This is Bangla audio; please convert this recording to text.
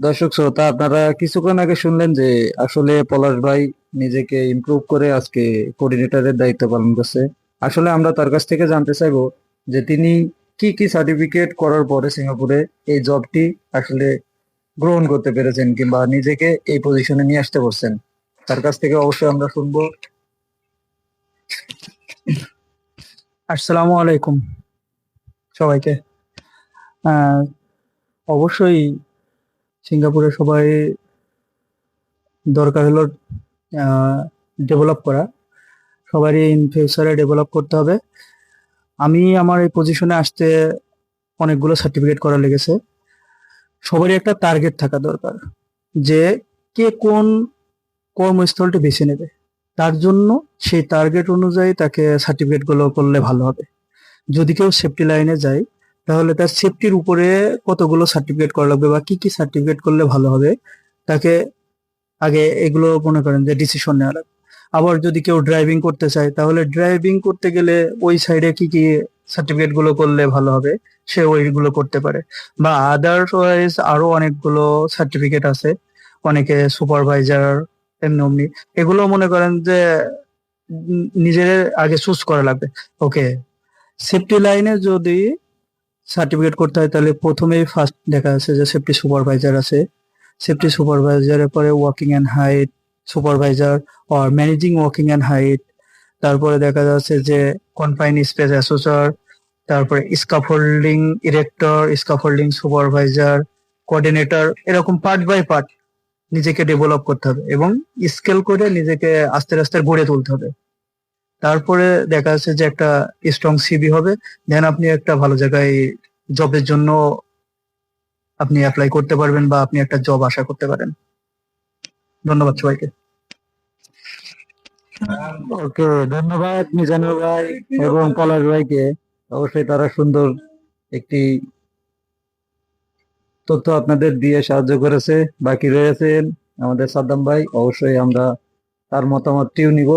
দর্শক শ্রোতা, আপনারা কিছুক্ষণ আগে শুনলেন যে আসলে পলাশ ভাই নিজেকে ইমপ্রুভ করে আজকে কোঅর্ডিনেটরের দায়িত্ব পালন করছে। আসলে আমরা তার কাছ থেকে জানতে চাইব যে তিনি কি কি সার্টিফিকেট করার পরে সিঙ্গাপুরে এই জবটি আসলে গ্রহণ করতে পেরেছেন কিংবা নিজেকে এই পজিশনে নিয়ে আসতে পারছেন। তার কাছ থেকে অবশ্যই আমরা শুনব। আসসালামু আলাইকুম সবাইকে। অবশ্যই সিঙ্গাপুরে সবাই দরকার হলো ডেভেলপ করা। সবারই ইন ফিউচারে ডেভেলপ করতে হবে। আমি আমার এই পজিশনে আসতে অনেকগুলো সার্টিফিকেট করা লেগেছে। সবারই একটা টার্গেট থাকা দরকার যে কে কোন কর্মস্থলটি বেছে নেবে। তার জন্য সেই টার্গেট অনুযায়ী তাকে সার্টিফিকেটগুলো করলে ভালো হবে। যদি কেউ সেফটি লাইনে যায় তাহলে তার সেফটির উপরে কতগুলো সার্টিফিকেট করা লাগবে বা কি কি সার্টিফিকেট করলে ভালো হবে? তাকে আগে এগুলো মনে করেন যে ডিসিশন নেওয়া লাগবে। আবার যদি কেউ ড্রাইভিং করতে চায়, তাহলে ড্রাইভিং করতে গেলে ওই সাইডে কি কি সার্টিফিকেটগুলো করলে ভালো হবে? সে ওইগুলো করতে পারে। বা আদারওয়াইজ আরও অনেকগুলো সার্টিফিকেট আছে। অনেকে সুপারভাইজার এমনি অমনি। এগুলো মনে করেন যে নিজের আগে চুজ করা লাগবে। ওকে সেফটি লাইনে যদি সার্টিফিকেট করতে হয়, তাহলে প্রথমেই ফার্স্ট দেখা যাচ্ছে যে সেফটি সুপারভাইজার আছে। সেফটি সুপারভাইজারের পরে walking and height supervisor or managing walking and height তারপরে দেখা যাচ্ছে যে কনফাইন স্পেস অ্যাসোসার তারপরে scaffolding erector scaffolding supervisor coordinator এরকম পার্ট বাই পার্ট নিজেকে ডেভেলপ করতে হবে এবং স্কেল করে নিজেকে আস্তে আস্তে গড়ে তুলতে হবে। তারপরে দেখা যাচ্ছে যে একটা স্ট্রং সিবি হবে দেন আপনি একটা ভালো জায়গায় জবের জন্য আপনি অ্যাপ্লাই করতে পারবেন বা আপনি একটা জব আশা করতে পারেন। ধন্যবাদ সবাইকে। ওকে, ধন্যবাদ মিজানুর ভাই এবং পলাশ ভাইকে। অবশ্যই তারা সুন্দর একটি তথ্য আপনাদের দিয়ে সাহায্য করেছে, বাকি রয়েছেন আমাদের সাদ্দাম ভাই। অবশ্যই আমরা তার মতামতটিও নিব।